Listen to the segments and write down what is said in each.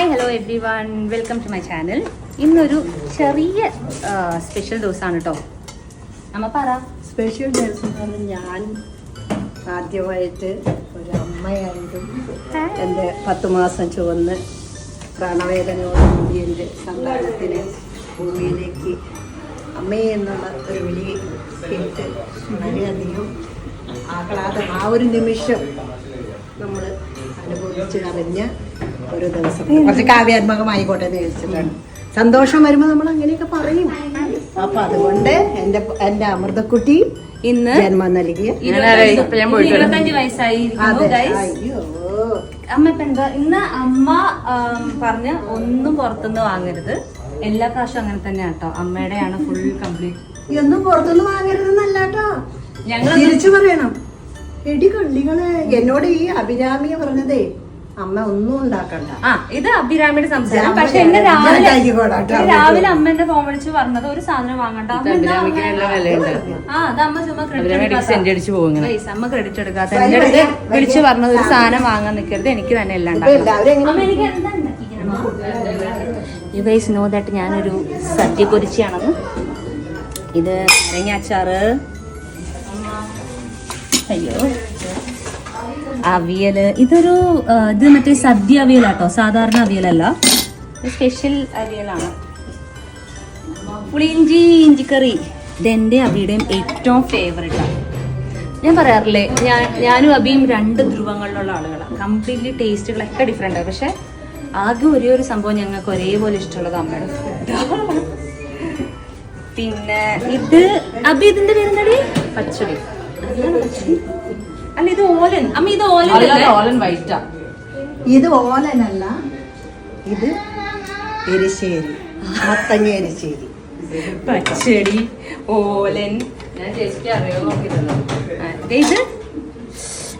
Hi hello everyone welcome to my channel ഇന്നൊരു ചെറിയ special ദിവസമാണ് കേട്ടോ നമ്മ പറ. സ്പെഷ്യൽ ദിവസം ഞാൻ ആദ്യമായിട്ട് ഒരു അമ്മയായിട്ടും എന്റെ പത്ത് മാസം ചുവന്ന് പ്രാണവേദനയോടുകൂടി എന്റെ സന്താനത്തിന് ഭൂമിയിലേക്ക് അമ്മേ എന്നുള്ള ഒരു വിളി കേട്ട് വളരെയധികം ആഹ്ലാദം. ആ ഒരു നിമിഷം നമ്മൾ അനുഭവിച്ച് അറിഞ്ഞ ഒരു ദിവസം. കുറച്ച് കാവ്യാത്മകമായിക്കോട്ടെ എന്ന് സന്തോഷം വരുമ്പോൾ നമ്മൾ അങ്ങനെയൊക്കെ പറയും. അപ്പൊ അതുകൊണ്ട് എന്റെ എന്റെ അമൃതക്കുട്ടി ഇന്ന് ജന്മം നൽകിയ ഇരുപത്തഞ്ച് അമ്മ ഇപ്പൊ എന്താ ഇന്ന് അമ്മ പറഞ്ഞ പറഞ്ഞ് ഒന്നും പുറത്തുനിന്ന് വാങ്ങരുത്. എല്ലാ പ്രാവശ്യം അങ്ങനെ തന്നെയാണ് കേട്ടോ അമ്മയുടെയാണ് ഫുൾ കംപ്ലീറ്റ് ഒന്നും പുറത്തുനിന്ന് വാങ്ങരുതെന്നല്ല കേട്ടോ ഞങ്ങൾ തിരിച്ചു പറയണം. എടി കള്ളികളെ എന്നോട് ഈ അഭിരാമിയെ പറഞ്ഞതേ അമ്മ ഒന്നും ഉണ്ടാക്കണ്ട. ആ ഇത് അഭിരാമിയുടെ സംസാരം. പക്ഷെ എന്നെ രാവിലെ രാവിലെ അമ്മ എന്റെ ഫോൺ വിളിച്ച് പറഞ്ഞത് ഒരു സാധനം വാങ്ങണ്ട. ആ അത് അമ്മ ചുമ്മാ ക്രെഡിറ്റ് അമ്മ ക്രെഡിറ്റ് എടുക്കാത്ത. എന്റെ അടുത്ത് വിളിച്ചു പറഞ്ഞത് ഒരു സാധനം വാങ്ങാൻ നിൽക്കരുത് എനിക്ക് തന്നെ എല്ലാം യു ഗൈസ് നോ ദാറ്റ് ഞാനൊരു സദ്യ പൊരിച്ചാണെന്ന് ഇത് നാരങ്ങ അച്ചാറ് അയ്യോ. അവിയൽ ഇതൊരു ഇത് മറ്റേ സദ്യ അവിയലാട്ടോ സാധാരണ അവിയലല്ല. സ്പെഷ്യൽ അവിയലാണ്. പുളിയിഞ്ചി ഇഞ്ചിക്കറി. ഇതെന്റെ അബിയുടെയും ഏറ്റവും ഫേവറേറ്റ് ആണ് ഞാൻ പറയാറില്ലേ ഞാൻ ഞാനും അബിയും രണ്ട് ധ്രുവങ്ങളിലുള്ള ആളുകളാണ് കംപ്ലീറ്റ്ലി ടേസ്റ്റുകളൊക്കെ ഡിഫറെന്റ് ആണ് പക്ഷെ ആകെ ഒരേ ഒരു സംഭവം ഞങ്ങൾക്ക് ഒരേപോലെ ഇഷ്ടമുള്ളത് അമ്മയുടെ ഫുഡാണ് പിന്നെ ഇത് അബി ഇതിന്റെ പേരെന്താടി? പച്ചടി. അതാണ് പച്ചടി? അല്ല ഇത് ഓലൻ. അമ്മ ഇത് ഓലൻ അല്ല ഓലൻ വൈറ്റാ. ഇത് ഓലനല്ല ഇത് എരിശ്ശേരി മത്തങ്ങ എരിശ്ശേരി പച്ചടി ഓലൻ. ഞാൻ ചേച്ചിക്ക് അറിയോ നോക്കിയിട്ടല്ലോ ഇത്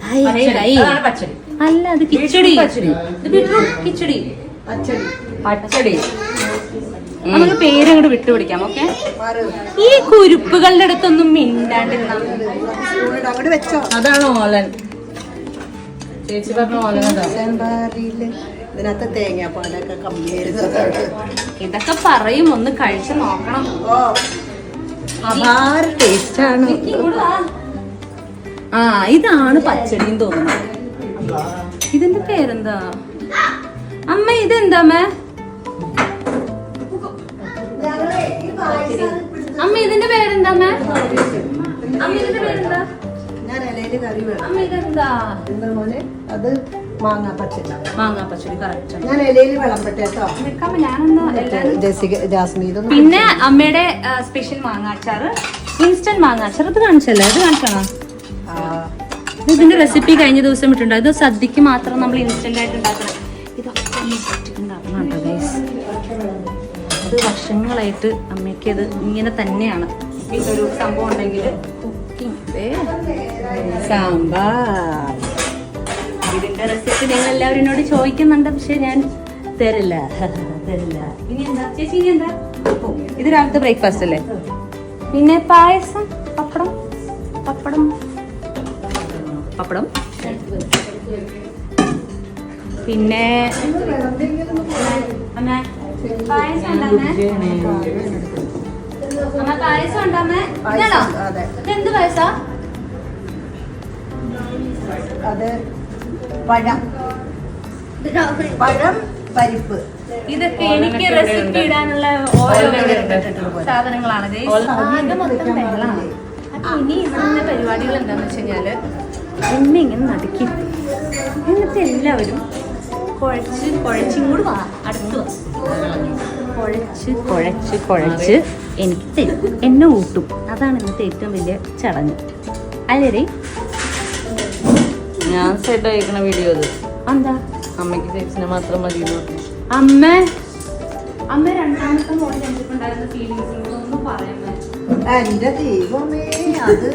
ഹായ്, ഹായ്, ഹായ്. അതാണ് അല്ല അത് കിച്ചടി. കിച്ചടി. പച്ചടി. പച്ചടി. നമുക്ക് പേര് അങ്ങോട്ട് വിട്ടുപിടിക്കാം ഓക്കെ ഈ കുരുപ്പുകളുടെ അടുത്തൊന്നും മിണ്ടാണ്ടിരുന്ന സ്പൂണിട്ട് വെച്ചോ അതാണ് ഓലൻ ചേച്ചി പറഞ്ഞ ഓലൻ അതാ സാമ്പാറിൽ ഇതിനകത്ത് തേങ്ങാപ്പാലൊക്കെ കമ്മിയായിരുന്നു ഇതൊക്കെ പറയും ഒന്ന് കഴിച്ചു നോക്കണം. ടേസ്റ്റാണ്. ആ ഇതാണ് പച്ചടിയും തോന്നുന്നത് ഇതിന്റെ പേരെന്താ? അമ്മ ഇതെന്താ അമ്മ? അമ്മ ഇതിന്റെ പേരെന്താ അമ്മ? അമ്മ ഇതിന്റെ പേരെന്താ? ഞാൻ ഇലയിൽ കറി വേണം അമ്മ ഇതെന്താ? എന്താ മോനെ? അത് മാങ്ങാ പച്ചടി. മാങ്ങാ പച്ചടി കറക്റ്റ് ഞാൻ ഇലയിൽ വിളമ്പട്ടെ കേട്ടോ നിൽക്കാമ എല്ലാരും ജസിക ജാസ്മി പിന്നെ അമ്മയുടെ സ്പെഷ്യൽ മാങ്ങാച്ചാറ് ഇൻസ്റ്റന്റ് മാങ്ങാച്ചാർ ഇത് കാണിച്ചല്ലേ ഇത് കാണിച്ചണോ ഇതിന്റെ റെസിപ്പി കഴിഞ്ഞ ദിവസം ഇട്ടുണ്ട് ഇത് സദ്യക്ക് മാത്രം നമ്മൾ ഇൻസ്റ്റന്റ് ആയിട്ട് ഉണ്ടാക്കണം. ഇതൊക്കെ അമ്മ ഒറ്റയ്ക്ക് ഉണ്ടാക്കണം കേട്ടോ ഗൈസ് ഇത് വർഷങ്ങളായിട്ട് അമ്മയ്ക്ക് ഇത് ഇങ്ങനെ തന്നെയാണ്. ഒരു സംഭവം ഉണ്ടെങ്കിൽ കുക്കിംഗ് സാമ്പാർ. ഇതിന്റെ റെസിപ്പി നിങ്ങൾ എല്ലാവരും എന്നോട് ചോദിക്കുന്നുണ്ട് പക്ഷെ ഞാൻ തരില്ല. തരില്ല. ഇനി എന്താ? ചേച്ചി ഇനി എന്താ? ഇത് രാവിലത്തെ ബ്രേക്ക്ഫാസ്റ്റ് അല്ലേ? പിന്നെ പായസം പപ്പടം പപ്പടം. പപ്പടം? പിന്നെ അമ്മ പായസം അമ്മ പായസം ഉണ്ടമ്മേ ഇതാണോ അതെ. ഇതെന്ത് പായസാ? അത് പഴം. പഴം പരിപ്പ്. ഇതൊക്കെ എനിക്ക് റെസിപ്പി ഇടാനുള്ള ഓരോ സാധനങ്ങളാണ്. അപ്പൊ ഇനി ഇന്നത്തെ പരിപാടികൾ എന്താന്ന് വെച്ച് കഴിഞ്ഞാൽ എന്നെ ഇങ്ങനെ നടുക്കി. എന്നിട്ട് എല്ലാവരും കുഴച്ച് കുഴച്ചിങ്ങോട്ട് വാ. അടുത്ത് വാ. കുഴച്ച് കുഴച്ച് കുഴച്ച് എനിക്ക് തരും. എന്നെ ഊട്ടും. അതാണ് ഇന്നത്തെ ഏറ്റവും വലിയ ചടങ്ങ്. അല്ലേ ഞാൻ സെറ്റ് അയക്കണ വീഡിയോ അത്. എന്താ? അമ്മയ്ക്ക് ചേച്ചിനെ മാത്രം മതി അമ്മ. അമ്മ രണ്ടാമത്തെ മോളിൽ എനിക്കുണ്ടായിരുന്ന ഫീലിങ്സ് ഒന്നും പറയാൻ എന്റെ ദൈവമേ അത്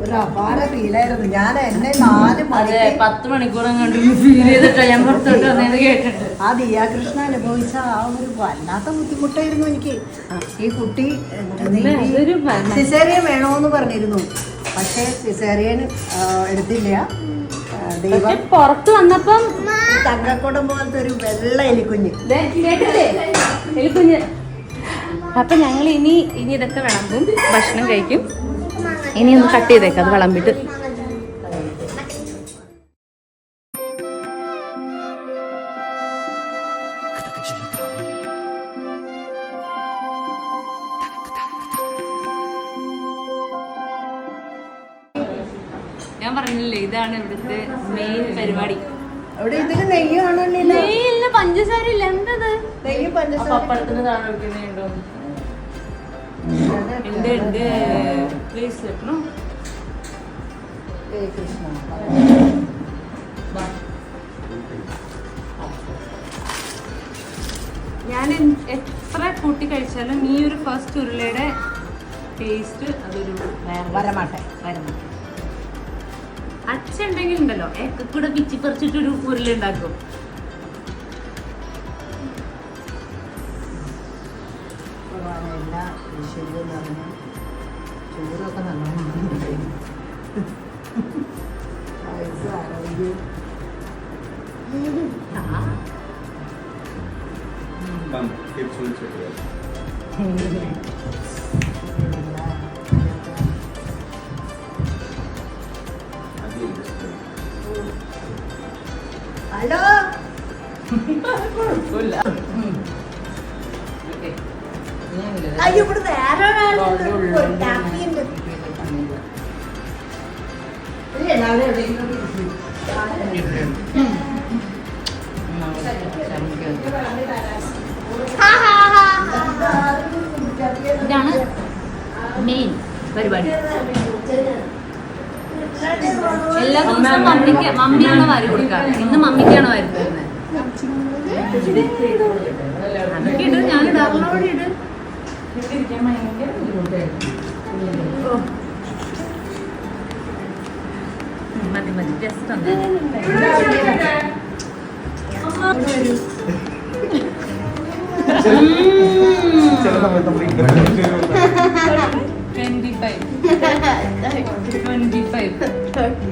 ഒരു അപാര ഫീലായിരുന്നു ഞാൻ എന്നെ നാല് അതെ മണിക്ക് പത്ത് മണിക്കൂറും കണ്ടു ഫീൽ ചെയ്തിട്ടാ ഞാൻ പുറത്തോട്ട് വന്നത് കേട്ടിട്ട് ആ ദിയാകൃഷ്ണ അനുഭവിച്ച ആ ഒരു വല്ലാത്ത ബുദ്ധിമുട്ടായിരുന്നു എനിക്ക്. ഈ കുട്ടി അതൊരു സിസേറിയൻ വേണോന്ന് പറഞ്ഞിരുന്നു. പക്ഷേ സിസേറിയൻ എടുത്തില്ല. ആ, ദൈവം പുറത്ത് വന്നപ്പം തങ്കക്കുടം പോലത്തെ ഒരു വെള്ള എലിക്കുഞ്ഞ്. ദേ, കേട്ടില്ലേ? എലിക്കുഞ്ഞ്. അപ്പൊ ഞങ്ങൾ ഇനി ഇനി ഇതൊക്കെ വിളമ്പും ഭക്ഷണം കഴിക്കും. ഇനി ഒന്ന് കട്ട് ചെയ്തേക്കാം അത് വിളമ്പിട്ട്. ഞാൻ പറഞ്ഞില്ലേ ഇതാണ് ഇവിടുത്തെ മെയിൻ പരിപാടി. അവിടെ ഇതിന് നെയ്യാണല്ലോ നെയ്യില്ല പഞ്ചസാര ഇല്ല. എന്തത്? നെയ്യും പഞ്ചസാര. പപ്പടത്തിന് താഴെ വെക്കുന്നുണ്ടോ ഉണ്ട്? ഉണ്ട് പ്ലീസ് വെക്കണം ഏ കൃഷ്ണ ഞാൻ എത്ര കൂട്ടി കഴിച്ചാലും ഈ ഒരു ഫസ്റ്റ് ഉരുളയുടെ ടേസ്റ്റ് അതൊരു വരമാട്ടെ വരമാട്ടെ അച്ഛണ്ടെങ്കിൽ അച്ഛൻ ഉണ്ടെങ്കിൽ ഉണ്ടല്ലോ ഒക്കെ കൂടെ പിച്ചി പറിച്ചിട്ടൊരു ഉരുള ഉണ്ടാക്കും പറഞ്ഞ Siguro ka na naman. Ay, Sarah, you. Ha? Ma'am, capsule check yan. Hello? Wala. അയ്യോ ഇവിടെ വേറെ ഒരാളുണ്ട്. ഇതാണ് മെയിൻ പരിപാടി. എല്ലാ ദിവസവും മമ്മിക്ക് മമ്മിയാണ് വാരി കൊടുക്കാറ്. ഇന്ന് മമ്മിക്കാണ് വാരി തരുന്നത് അതൊക്കെ ഇട് ഞാൻ ഇടാറുള്ളവരെ ഇട് ഉം, മതി മതി. ജസ്റ്റ് ഒന്ന്. Twenty five twenty five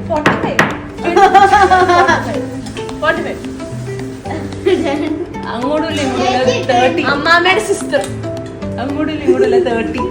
forty five forty five അങ്ങോട്ടും അമ്മാമ്മയുടെ സിസ്റ്റർ അങ്ങോട്ടും ഇങ്ങോട്ടും തേർട്ടി